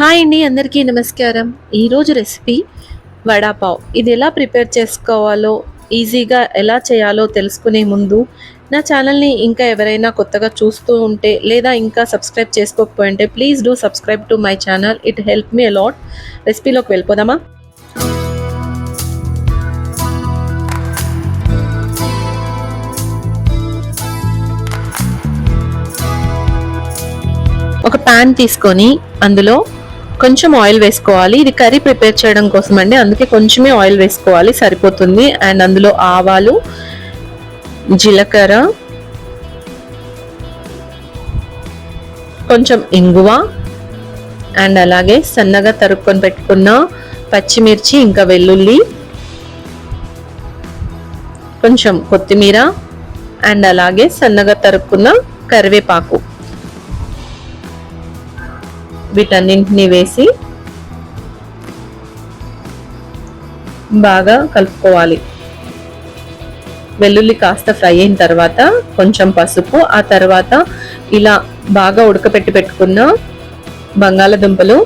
Hi అండి అందరికీ నమస్కారం. ఈరోజు రెసిపీ వడాపావ్. ఇది ఎలా ప్రిపేర్ చేసుకోవాలో ఈజీగా ఎలా చేయాలో తెలుసుకునే ముందు నా ఛానల్ని ఇంకా ఎవరైనా కొత్తగా చూస్తూ ఉంటే లేదా ఇంకా subscribe చేసుకోకపోయింటే please do subscribe to my channel. It help me a lot రెసిపీలోకి వెళ్ళిపోదామా? ఒక ప్యాన్ తీసుకొని అందులో కొంచెం ఆయిల్ వేసుకోవాలి. ఇది కర్రీ ప్రిపేర్ చేయడం కోసం అండి అందుకే కొంచెమే ఆయిల్ వేసుకోవాలి. సరిపోతుంది. అండ్ అందులో ఆవాలు జీలకర్ర కొంచెం ఇంగువ అండ్ అలాగే సన్నగా తరుక్కొని పెట్టుకున్న పచ్చిమిర్చి ఇంకా వెల్లుల్లి కొంచెం కొత్తిమీర అండ్ అలాగే సన్నగా తరుక్కున్న కరివేపాకు. వీటన్నింటినీ వేసి బాగా కలుపుకోవాలి. వెల్లుల్లి కాస్త ఫ్రై అయిన తర్వాత కొంచెం పసుపు ఆ తర్వాత ఇలా బాగా ఉడకపెట్టి పెట్టుకున్న బంగాళదుంపలు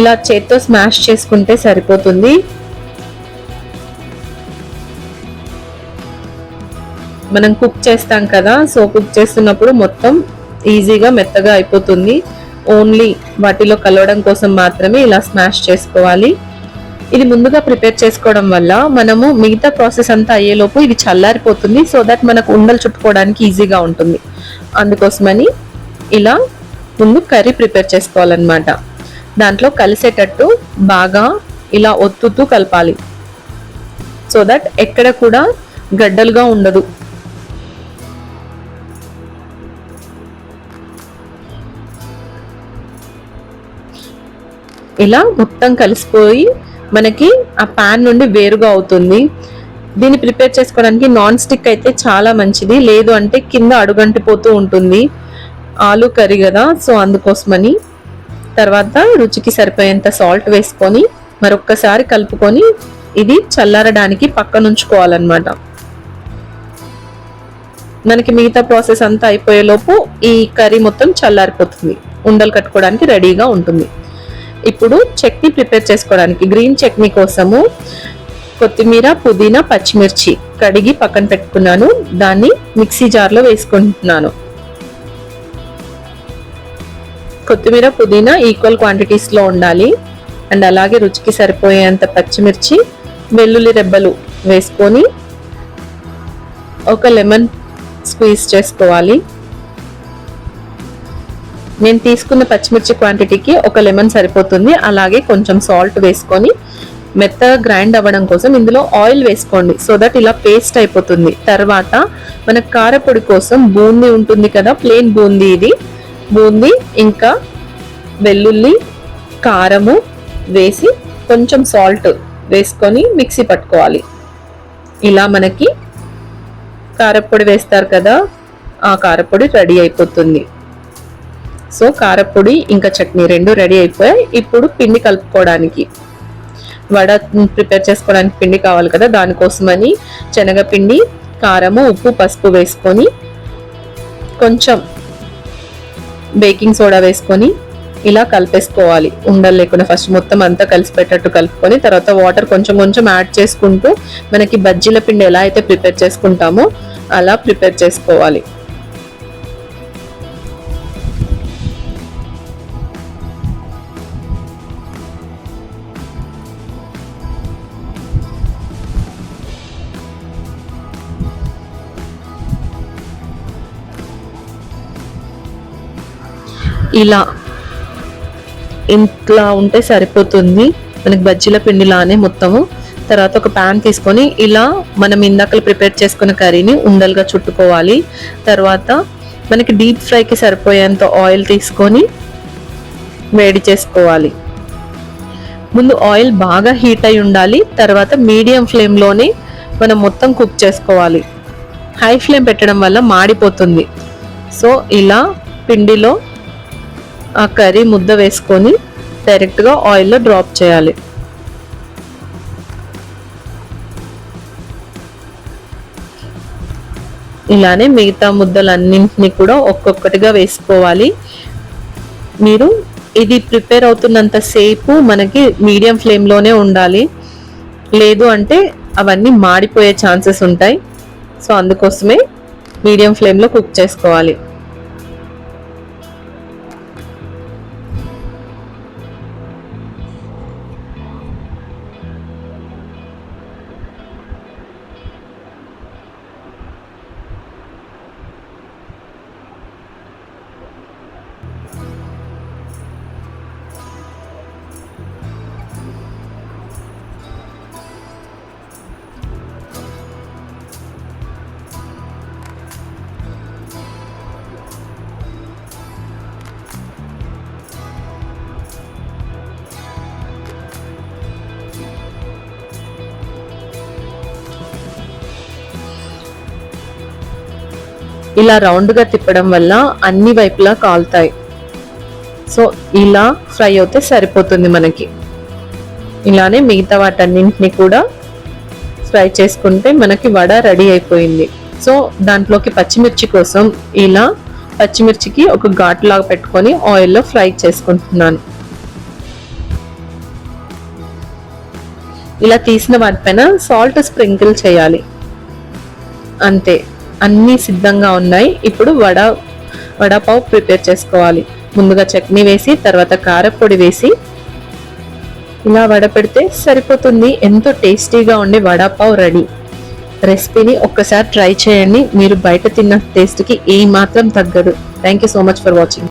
ఇలా చేత్తో స్మాష్ చేసుకుంటే సరిపోతుంది. మనం కుక్ చేస్తాం కదా సో కుక్ చేస్తున్నప్పుడు మొత్తం ఈజీగా మెత్తగా అయిపోతుంది. ఓన్లీ వాటిలో కలవడం కోసం మాత్రమే ఇలా స్మాష్ చేసుకోవాలి. ఇది ముందుగా ప్రిపేర్ చేసుకోవడం వల్ల మనము మిగతా ప్రాసెస్ అంతా అయ్యేలోపు ఇది చల్లారిపోతుంది సో దట్ మనకు ఉండలు చుట్టుకోవడానికి ఈజీగా ఉంటుంది. అందుకోసమని ఇలా ముందు కర్రీ ప్రిపేర్ చేసుకోవాలన్నమాట. దాంట్లో కలిసేటట్టు బాగా ఇలా ఒత్తుతూ కలపాలి. సో దట్ ఎక్కడ కూడా గడ్డలుగా ఉండదు. ఇలా మొత్తం కలిసిపోయి మనకి ఆ పాన్ నుండి వేరుగా అవుతుంది. దీన్ని ప్రిపేర్ చేసుకోవడానికి నాన్ స్టిక్ అయితే చాలా మంచిది. లేదు అంటే కింద అడుగంటిపోతూ ఉంటుంది. ఆలు కర్రీ కదా సో అందుకోసమని. తర్వాత రుచికి సరిపోయేంత సాల్ట్ వేసుకొని మరొక్కసారి కలుపుకొని ఇది చల్లారడానికి పక్కనుంచుకోవాలన్నమాట మనకి మిగతా ప్రాసెస్ అంతా అయిపోయేలోపు ఈ కర్రీ మొత్తం చల్లారిపోతుంది. ఉండలు కట్టుకోవడానికి రెడీగా ఉంటుంది. ఇప్పుడు చట్నీ ప్రిపేర్ చేసుకోవడానికి గ్రీన్ చట్నీ కోసము కొత్తిమీర పుదీనా పచ్చిమిర్చి కడిగి పక్కన పెట్టుకున్నాను. దాన్ని మిక్సీ జార్లో వేసుకుంటున్నాను. కొత్తిమీర పుదీనా ఈక్వల్ క్వాంటిటీస్లో ఉండాలి. అండ్ అలాగే రుచికి సరిపోయేంత పచ్చిమిర్చి వెల్లుల్లి రెబ్బలు వేసుకొని ఒక లెమన్ స్క్వీజ్ చేసుకోవాలి. నేను తీసుకున్న పచ్చిమిర్చి క్వాంటిటీకి ఒక లెమన్ సరిపోతుంది. అలాగే కొంచెం సాల్ట్ వేసుకొని మెత్తగా గ్రైండ్ అవ్వడం కోసం ఇందులో ఆయిల్ వేసుకోండి. సో దట్ ఇలా పేస్ట్ అయిపోతుంది. తర్వాత మన కారపొడి కోసం బూందీ ఉంటుంది కదా ప్లేన్ బూందీ ఇది. బూందీ ఇంకా వెల్లుల్లి కారము వేసి కొంచెం సాల్ట్ వేసుకొని మిక్సీ పట్టుకోవాలి. ఇలా మనకి కారపొడి వేస్తారు కదా ఆ కారపొడి రెడీ అయిపోతుంది. సో కారపొడి ఇంకా చట్నీ రెండు రెడీ అయిపోయాయి. ఇప్పుడు పిండి కలుపుకోవడానికి. వడ ప్రిపేర్ చేసుకోవడానికి పిండి కావాలి కదా దానికోసమని శనగపిండి కారము ఉప్పు పసుపు వేసుకొని కొంచెం బేకింగ్ సోడా వేసుకొని ఇలా కలిపేసుకోవాలి. ఉండలు లేకుండా ఫస్ట్ మొత్తం అంతా కలిసిపెట్టట్టు కలుపుకొని తర్వాత వాటర్ కొంచెం కొంచెం యాడ్ చేసుకుంటూ మనకి బజ్జీల పిండి ఎలా అయితే ప్రిపేర్ చేసుకుంటామో అలా ప్రిపేర్ చేసుకోవాలి. ఇలా ఇంట్లో ఉంటే సరిపోతుంది. మనకి బజ్జీల పిండిలానే మొత్తము. తర్వాత ఒక ప్యాన్ తీసుకొని ఇలా మనం ఇందాకలు ప్రిపేర్ చేసుకున్న కర్రీని ఉండలుగా చుట్టుకోవాలి. తర్వాత మనకి డీప్ ఫ్రైకి సరిపోయేంత ఆయిల్ తీసుకొని వేడి చేసుకోవాలి. ముందు ఆయిల్ బాగా హీట్ అయి ఉండాలి. తర్వాత మీడియం ఫ్లేమ్లోనే మనం మొత్తం కుక్ చేసుకోవాలి. హై ఫ్లేమ్ పెట్టడం వల్ల మాడిపోతుంది. సో ఇలా పిండిలో ఆ కర్రీ ముద్ద వేసుకొని డైరెక్ట్గా ఆయిల్లో డ్రాప్ చేయాలి. ఇలానే మిగతా ముద్దలన్నింటినీ కూడా ఒక్కొక్కటిగా వేసుకోవాలి. మీరు ఇది ప్రిపేర్ అవుతున్నంత సేపు మనకి మీడియం ఫ్లేమ్లోనే ఉండాలి. లేదు అంటే అవన్నీ మాడిపోయే ఛాన్సెస్ ఉంటాయి. సో అందుకోసమే మీడియం ఫ్లేమ్లో కుక్ చేసుకోవాలి. ఇలా రౌండ్గా తిప్పడం వల్ల అన్ని వైపులా కాలుతాయి. సో ఇలా ఫ్రై అవుతే సరిపోతుంది మనకి. ఇలానే మిగతా వాటన్నింటిని కూడా ఫ్రై చేసుకుంటే మనకి వడ రెడీ అయిపోయింది. సో దాంట్లోకి పచ్చిమిర్చి కోసం ఇలా పచ్చిమిర్చికి ఒక ఘాటులాగా పెట్టుకొని ఆయిల్లో ఫ్రై చేసుకుంటున్నాను. ఇలా తీసిన వాటిపైన సాల్ట్ స్ప్రింకిల్ చేయాలి. అంతే. అన్నీ సిద్ధంగా ఉన్నాయి. ఇప్పుడు వడ వడాపావ్ ప్రిపేర్ చేసుకోవాలి. ముందుగా చట్నీ వేసి తర్వాత కారపొడి వేసి ఇలా వడ పెడితే సరిపోతుంది. ఎంతో టేస్టీగా ఉండే వడాపావ్ రెడీ. రెసిపీని ఒక్కసారి ట్రై చేయండి. మీరు బయట తిన్న టేస్ట్కి ఏ మాత్రం తగ్గదు. Thank you so much for watching